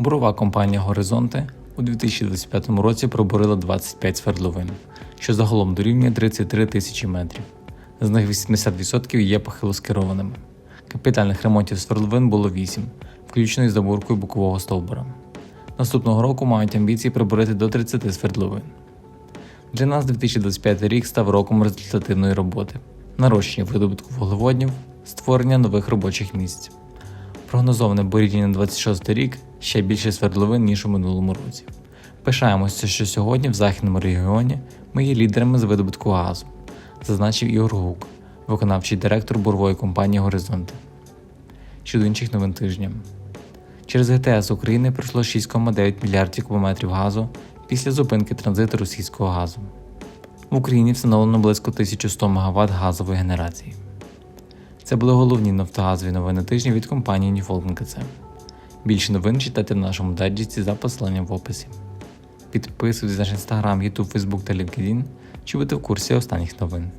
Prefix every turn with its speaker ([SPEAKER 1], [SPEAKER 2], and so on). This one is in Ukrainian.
[SPEAKER 1] Бурова компанія Горизонти у 2025 році пробурила 25 свердловин, що загалом дорівнює 33 тисячі метрів. З них 80% є похилоскерованими. Капітальних ремонтів свердловин було 8, включно із заборкою бокового стовбура. Наступного року мають амбіції приборити до 30 свердловин. Для нас 2025 рік став роком результативної роботи, нарощення видобутку вуглеводнів, створення нових робочих місць. Прогнозоване буріння на 26 рік ще більше свердловин, ніж у минулому році. Пишаємося, що сьогодні в західному регіоні ми є лідерами з видобутку газу, зазначив Ігор Гук, виконавчий директор бурової компанії Горизонти. Щодо інших новин тижня. Через ГТС України пройшло 6,9 мільярдів кубометрів газу після зупинки транзиту російського газу. В Україні встановлено близько 1100 МВт газової генерації. Це були головні нафтогазові новини тижня від компанії КЦ. Більше новин читайте в нашому дайджесті за посиланням в описі. Підписуйтесь на наш інстаграм, Ютуб, Фейсбук та LinkedIn, щоб бути в курсі останніх новин.